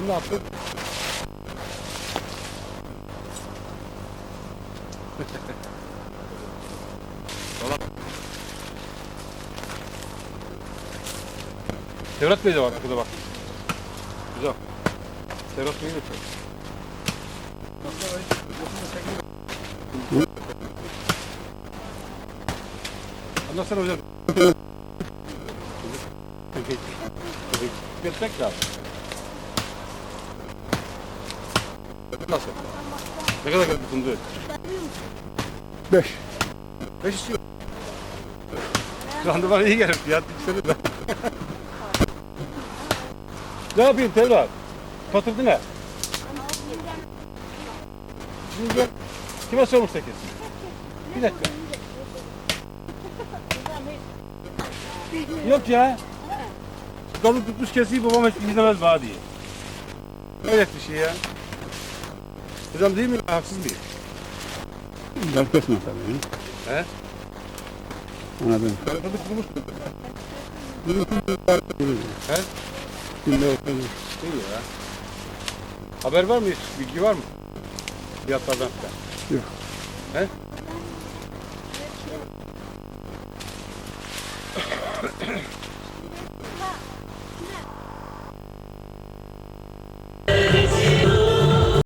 Sen ne yaptın? Tevrat Bey de var arkada bak. Güzel. Tevrat Bey'i de çek. Anlatsana hocam. Götmek lazım. Nasıl? Ne kadar fındığı? Beş. Beş istiyor. Randıman iyi gelir. Fiyat yükseliyor da. ne yapayım Tevrat? Patırdı ne? Şimdi gel. Kime sormuş sekiz? Bir dakika. Yok ya. Dalı tutmuş kesiyi babam hiç izlemez bana diye. Öyle bir şey ya. Hocam değil mi? Haksız mıyım? Ben kesme tabii. He? Anladım. Fındık kurumuş mu? He? Şimdi oturdu. Değil ya. Haber var mı hiç? Bilgi var mı? Fiyatlardan falan. Yok. He?